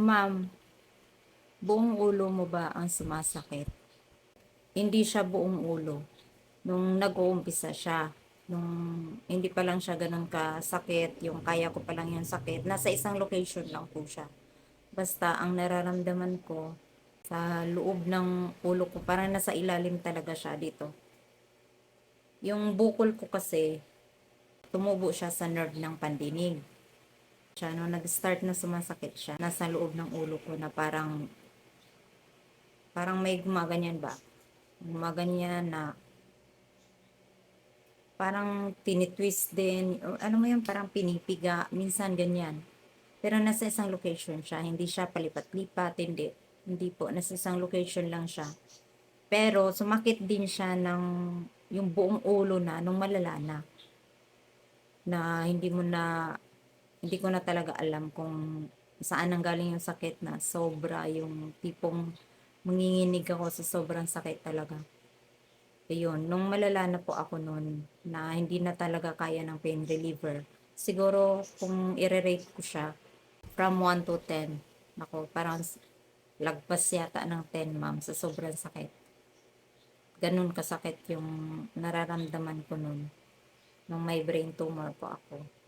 Ma'am, buong ulo mo ba ang sumasakit? Hindi siya buong ulo. Nung nag-uumpisa siya, nung hindi pa lang siya ganun kasakit, yung kaya ko pa lang yung sakit, nasa isang location lang po siya. Basta ang nararamdaman ko sa loob ng ulo ko, parang nasa ilalim talaga siya dito. Yung bukol ko kasi, tumubo siya sa nerve ng pandinig. Siya, nung nag-start na sumasakit siya, nasa loob ng ulo ko na parang, parang may gumaganyan ba? Gumaganyan na, parang tinitwist din, o ano mo yun, parang pinipiga, minsan ganyan. Pero nasa isang location siya, hindi siya palipat-lipat, hindi. Hindi po, nasa isang location lang siya. Pero sumakit din siya ng yung buong ulo na, nung malala na. Na hindi mo na, hindi ko na talaga alam kung saan ang galing yung sakit na sobra yung tipong manginginig ako sa sobrang sakit talaga. Ayun, nung malala na po ako noon na hindi na talaga kaya ng pain reliever. Siguro kung i-rate ko siya from 1 to 10, ako parang lagpas yata ng 10 ma'am sa sobrang sakit. Ganun kasakit yung nararamdaman ko noon nung may brain tumor po ako.